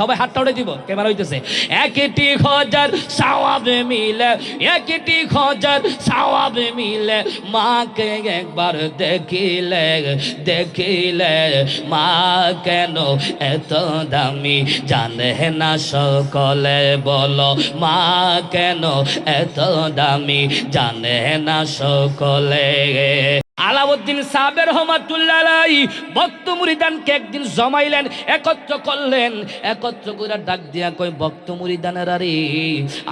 সবাই হাতটা উঠে দিব, ক্যামেরা হইতেছে। একটি খজার সাওয়াবে মিলে একটি খজার সাওয়াবে মিলে, মাকে একবার দেখিলে দেখিলে, মা কেন এত দামি? জানে না সকলে, বলো, মা কেন এত দামি? জানে না সকলে। আলাউদ্দিন সাবের রহমাতুল্লাহ ভক্ত মুরিদানকে একদিন জমাইলেন, একত্র করলেন, একত্র করে ডাক দিয়া কই ভক্ত মুরিদানের আরে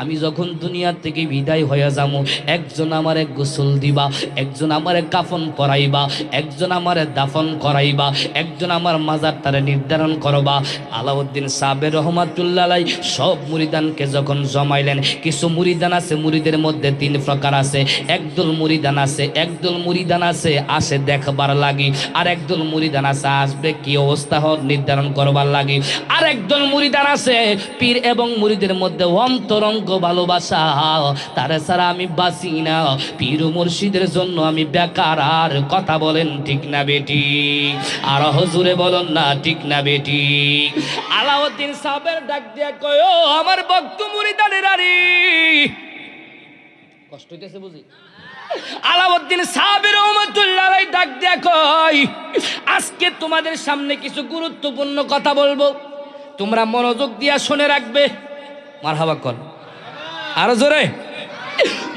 আমি যখন দুনিয়া থেকে বিদায় হয়ে যাব একজন আমারে গোসল দিবা, একজন আমারে কাফন পরাইবা, একজন আমারে দাফন করাইবা, একজন আমার মাজারটারে নির্ধারণ করবা। আলাউদ্দিন সাবের রহমাতুল্লাহ সব মুরিদানকে যখন জমাইলেন, কিছু মুরিদান আছে, মুরিদের মধ্যে তিন প্রকার আছে, একদল মুরিদান আছে, একদল মুরিদান আছে আসে দেখবার লাগি। আর একদল মুরিদান আসবে কি অবস্থা হোক নির্ধারণ করবার লাগি। আর একদল মুরিদান আছে, পীর এবং মুরিদের মধ্যে অন্তরঙ্গ ভালোবাসা। তারা ছাড়া আমি বাঁচি না। পীর মুর্শিদের জন্য আমি বেকার, আর কথা বলেন ঠিক না বেটি। আর হজুরে বলেন না, ঠিক না বেটি। আলাউদ্দিন সাহেবের ডাক দিয়া কয় আমার ভক্ত মুরিদানের আরি কষ্ট হইতেছে বুঝি? আলাউদ্দিন সাহাবের রহমতুল্লাহ ডাক দিয়া আজকে তোমাদের সামনে কিছু গুরুত্বপূর্ণ কথা বলব। তোমরা মনোযোগ দিয়া শুনে রাখবে। মারহাবা কর। আরও জোরে।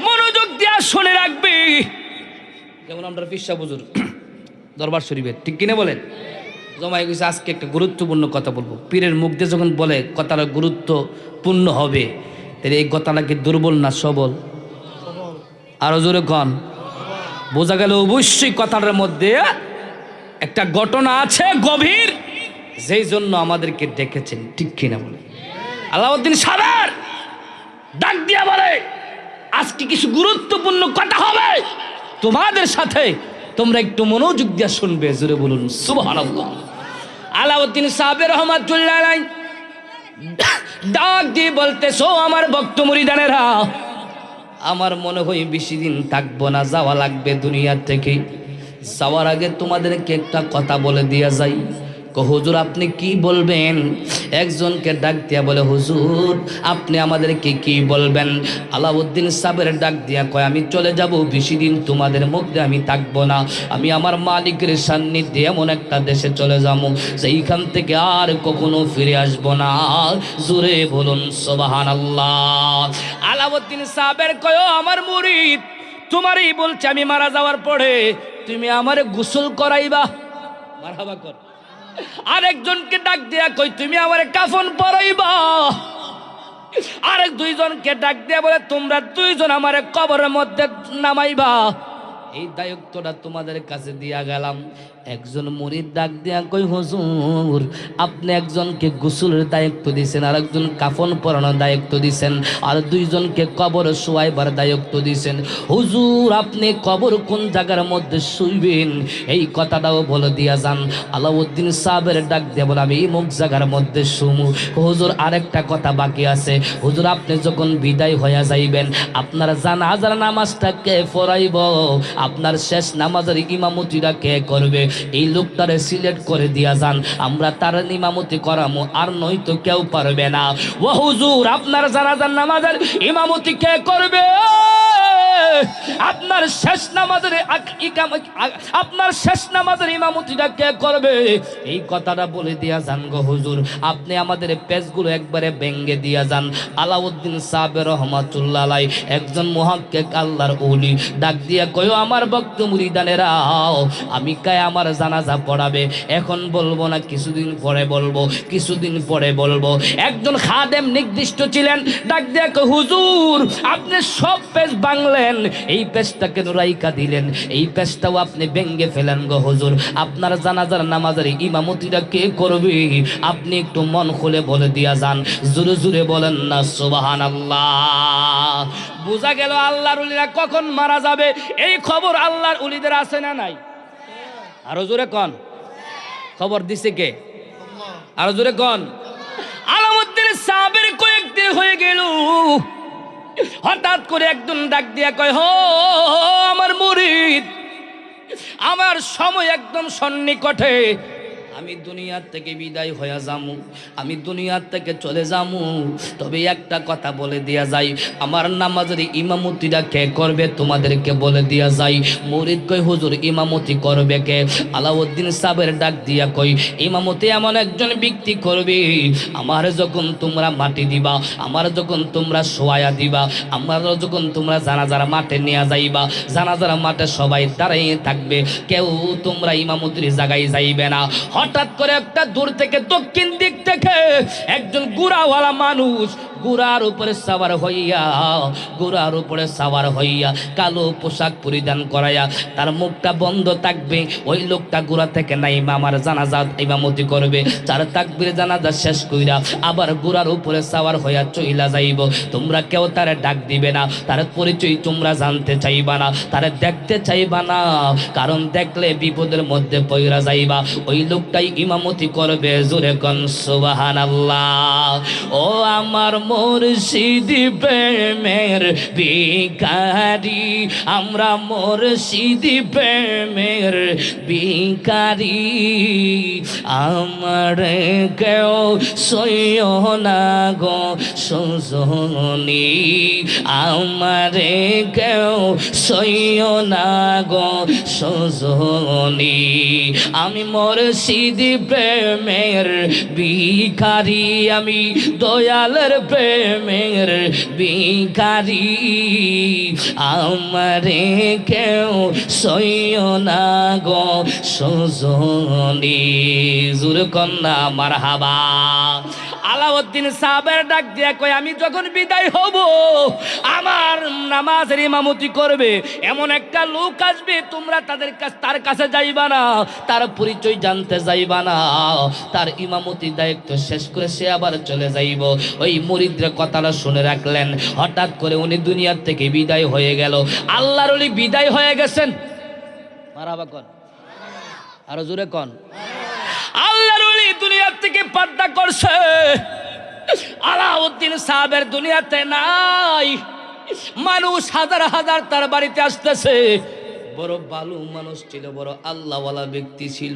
মনোযোগ দিয়া শুনে রাখবে। যেমন আমরা ফিসা বুজুর দরবার শরীফের ঠিক কিনে বলেন? জমাই গেছে আজকে একটা গুরুত্বপূর্ণ কথা বলব। পীরের মুখ দিয়ে যখন বলে কথাটা গুরুত্বপূর্ণ হবে, তাহলে এই কথাটা কি দুর্বল না সবল। আরও জোরে কন। বোঝা গেল অবশ্যই কথাটার মধ্যে একটা ঘটনা আছে গভীর, যেই জন্য আমাদেরকে ডেকেছেন, ঠিক কিনা বলে। আলাউদ্দিন সাদার, ডাক দিয়া বলে, আজকে কিছু গুরুত্বপূর্ণ কথা হবে। তোমাদের সাথে তোমরা একটু মনোযোগ দিয়া শুনবে, জোরে বলুন, সুবহানাল্লাহ। আলাউদ্দিন সাহেবের রহমাতুল্লাহ ডাক দিয়ে বলতেছো, আমার ভক্ত মুরিদানেরা আমার মনে হয় বেশি দিন থাকব না, যাওয়া লাগবে দুনিয়ার থেকে। যাওয়ার আগে তোমাদেরকে একটা কথা বলে দিয়া যাই। হুজুর, আপনি কি বলবেন? একজনকে ডাক দিয়া বলে, হুজুর, আপনি আমাদেরকে কি বলবেন? আলাউদ্দিন সাহেবের ডাক দিয়া কয়, আমি চলে যাব, বেশি দিন তোমাদের মধ্যে আমি থাকব না। আমি আমার মালিকের সান্নিধ্যে এমন একটা দেশে চলে যাব সেইখান থেকে আর কখনো ফিরে আসব না। জোরে বলুন সোবাহান আল্লাহ আলাউদ্দিন সাহেবের কয় আমার মুরিদ, তোমারই বলছে আমি মারা যাওয়ার পরে, তুমি আমারে গোসল করাইবা। মারহাবা কর। আরেকজনকে ডাক দিয়া কই, তুমি আমার কাফন পরাইবা? আরেক দুইজনকে ডাক দিয়া বলে, তোমরা দুইজন আমার কবরের মধ্যে নামাইবা। এই দায়িত্বটা তোমাদের কাছে দিয়া গেলাম। একজন মুরিদ ডাক দিয়া কই, হুজুর, আপনি একজনকে গোসলের দায়িত্ব দিছেন আর একজন কাফন পরানোর দায়িত্ব দিছেন আর দুইজনকে কবর শোয়াইবার দায়িত্ব দিছেন। হুজুর, আপনি কবর কোন জায়গার মধ্যে শুইবেন? এই কথাটাও বলে দিয়া যান। আলাউদ্দিন সাহেবের ডাক দিয়া বলে, আমি মুখ জায়গার মধ্যে শুমু। হুজুর, আরেকটা কথা বাকি আছে। হুজুর, আপনি যখন বিদায় হইয়া যাইবেন, আপনার জানাজার নামাজটা কে পড়াইব? আপনার শেষ নামাজের ইমামতিটা কে করবে? এই লোকটারে সিলেক্ট করে দিয়া যান। আমরা তার ইমামতি করামো, আর নয়তো কেউ পারবে না। ও হুজুর, আপনার জানাজার নামাজের ইমামতি কে করবে? আপনার শেষ নামাজের আপনার শেষ নামাজের ইমামতিটা কে করবে? এই কথাটা বলে দিয়া যান গো হুজুর। আপনি আমাদের পেজগুলো একবারে ব্যঙ্গে দিয়া যান। আলাউদ্দিন সাহেবের রহমাতুল্লাহ একজন মহাক্কেক আল্লাহর ওলি। ডাক দিয়া কয়ো আমার ভক্ত মুরিদানেরা আমি কায় আমার জানাজা পড়াবে? এখন বলব না কিছুদিন পরে বলব কিছুদিন পরে বলব। একজন খাদেম নির্দিষ্ট ছিলেন। ডাক দিয়া কয়, হুজুর আপনি সব পেজ বাংলেন এই পেজটাকে রাইকা দিলেন। এই পেজটাও আপনি ব্যঙ্গে ফেলেন গো হুজুর। আপনার জানাজার নামাজের ইমামতিটা কে করবে? আপনি একটু মন খুলে বলে দিয়া যান। জোরে জোরে বলেন না সুবাহান আল্লাহ বোঝা গেল আল্লাহর উলিরা কখন মারা যাবে? এই খবর আল্লাহর উলিদের আছে না নাই? আরও জোরে কন। খবর দিছে কে? আরও জোরে কন। আলামুদ্দিন সাহাবের কয়েকদিন হয়ে গেল। হঠাৎ করে একজন ডাক দিয়া কয় হো আমার মুরিদ আমার সময় একদম সন্নিকটে। আমি দুনিয়ার থেকে বিদায় হয়ে যামু, আমি দুনিয়ার থেকে চলে যামু। তবে একটা কথা বলে দেয়া যায় আমার নামাজের ইমামতিটা কে করবে তোমাদেরকে বলে দেয়া যায় মরিদ কই হুজুর, ইমামতি করবে কে? আলাউদ্দিন সাহেবের ডাক দিয়া কই ইমামতি এমন একজন ব্যক্তি করবে, আমার যখন তোমরা মাটি দিবা, আমার যখন তোমরা সোয়া দিবা, আমার যখন তোমরা জানাজার মাঠে নিয়ে যাইবা, জানাজার মাঠে সবাই দাঁড়িয়ে থাকবে, কেউ তোমরা ইমামতির জায়গায় যাইবে না। হঠাৎ করে একটা দূর থেকে দক্ষিণ দিক থেকে একজন গুড়াওয়ালা মানুষ গুড়ার উপরে সাবার হইয়া, গুড়ার উপরে সাবার হইয়া, কালো পোশাক পরিধান করাইয়া, তার মুখটা বন্ধ থাকবে। ওই লোকটা গুড়া থেকে নাই আমার জানাজা ইমামতি করবে। চার তাকবির জানাজা শেষ কইরা আবার গুড়ার উপরে সাবার হইয়া চইলা যাইব। তোমরা কেউ তারে ডাক দিবে না, তার পরিচয় তোমরা জানতে চাইবা না, তারে দেখতে চাইবা না, কারণ দেখলে বিপদের মধ্যে পইরা যাইবা। ওই লোকটাই ইমামতি করবে, জোরে কন সুবহানাল্লাহ। ও আমার মুর্শিদি প্রেমের বিকারি আমরা মুর্শিদি প্রেমের বিকারি আমার কেউ সইও না গো, সুজনি। আমারে কেউ সইও না গো, সুজনি। আমি মুর্শিদি প্রেমের বিকারি আমি দয়ালের প্রেমের বিকারি আমারে কেউ সইও না গো সুজনি। জুর কন্যা মার হাবা আলাউদ্দিন সাহেবের ডাক দিয়া কয়, আমি যখন বিদায় হব, আমার নামাজের ইমামতি করবে। এমন একটা লোক আসবে, তোমরা তাদের কাছে, তার কাছে যাইবা না, তার পরিচয় জানতে যাইবা না। তার ইমামতি দায়িত্ব শেষ করে সে আবার চলে যাইব। ওই মরিদ্রের কথাটা শুনে রাখলেন। হঠাৎ করে উনি দুনিয়ার থেকে বিদায় হয়ে গেল। আল্লাহর ওলি বিদায় হয়ে গেছেন? মারাবা কন? আরও জোরে কন? আল্লাহর দুনিয়ার থেকে পর্দা করছে। আলাউদ্দিন সাহেবের দুনিয়াতে নাই। মানুষ হাজার হাজার তার বাড়িতে আসতেছে। বড় বালু মানুষ ছিল, বড় আল্লাহওয়ালা ব্যক্তি ছিল।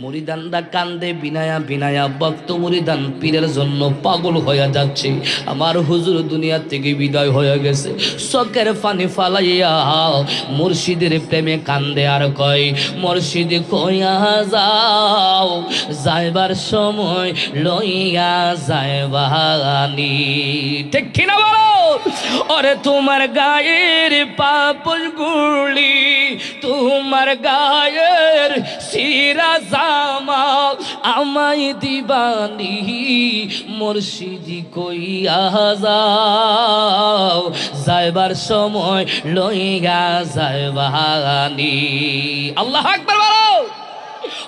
মুরিদানরা কান্দে, বিনায়া বিনায়া ভক্ত মুরিদান পীরের জন্য পাগল হয়ে যাচ্ছে। আমার হুজুর দুনিয়া থেকে বিদায় হয়ে গেছে। চকের পানি ফালাইয়া মুর্শিদের প্রেমে কান্দে আর কয়, মুর্শিদ কইয়া যাও, যাইবার সময় লইয়া যাইবানি। ঠিক কিনা বলো? ওরে তোমার গায়ের পাপল গুলি তোমার গায়ের সিরা জামা আমায় দিবানি মুর্শিদি কইয়া যাও। যাইবার সময় লইয়া যাইবানি। আল্লাহ আকবার বলো।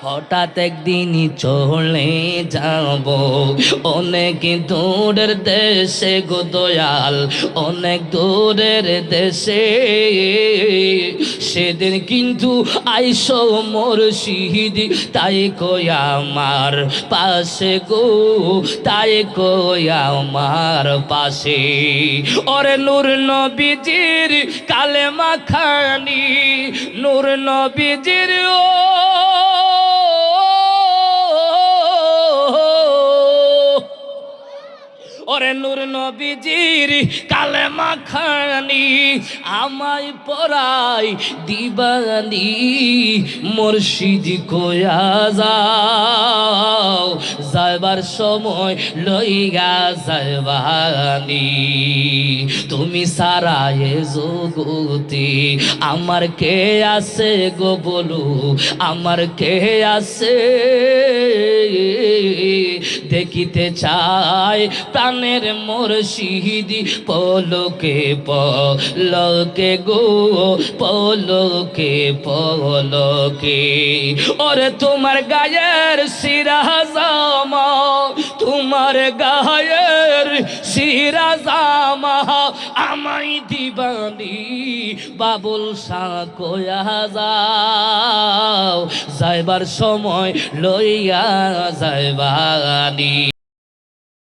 হঠাৎ একদিনই চলে যাব। অনেক দূরের দেশে গো দয়াল, অনেক দূরের দেশে। সেদিন কিন্তু আইসো মোর শিহিদি তাই কয়া আমার পাশে গো, তাই কয়া আমার পাশে। ওরে নূর নবীজির কালে মাখানি নূর নবীজির ও ওরে নূর নবীজির কালে মাখানি আমায় পড়াই দিবানি, মুর্শিদ কয়া যাও, যাইবার সময় লইগা যাইবানি। তুমি সারা এ জগতে, আমার কে আছে গো বলু, আমার কে আছে? দেখিতে চাই প্রাণের মোর শিহিদি পলকে পলকে গো, পলকে পলকে। ওরে তোমার গায়ের সিরা জামা, তোমার গায়ের সিরা আমাই দিবানি বাবুল শাহ যাও, যাইবার সময় লইয়া যাইবানি।